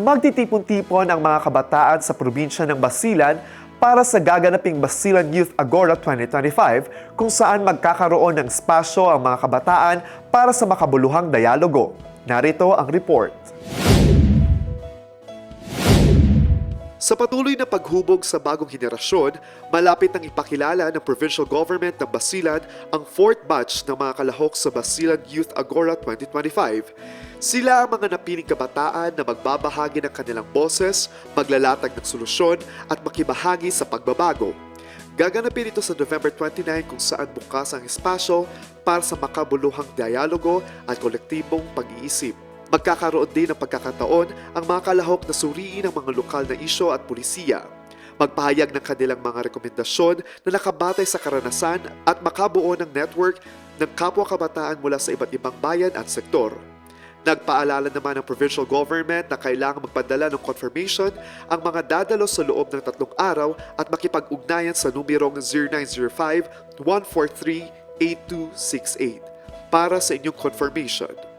magtitipon-tipon ang mga kabataan sa probinsya ng Basilan para sa gaganaping Basilan Youth Agora 2025 kung saan magkakaroon ng espasyo ang mga kabataan para sa makabuluhang dialogo. Narito ang report. Sa patuloy na paghubog sa bagong henerasyon, malapit nang ipakilala ng provincial government ng Basilan ang fourth batch ng mga kalahok sa Basilan Youth Agora 2025. Sila ang mga napiling kabataan na magbabahagi ng kanilang boses, maglalatag ng solusyon at makibahagi sa pagbabago. Gaganapin ito sa November 29 kung saan bukas ang espasyo para sa makabuluhang dialogo at kolektibong pag-iisip. Magkakaroon din ng pagkakataon ang mga kalahok na suriin ang mga lokal na isyo at pulisiya. Magpahayag ng kanilang mga rekomendasyon na nakabatay sa karanasan at makabuo ng network ng kapwa kabataan mula sa iba't ibang bayan at sektor. Nagpaalala naman ng provincial government na kailangan magpadala ng confirmation ang mga dadalo sa loob ng tatlong araw at makipag-ugnayan sa numerong 0905-143-8268 para sa inyong confirmation.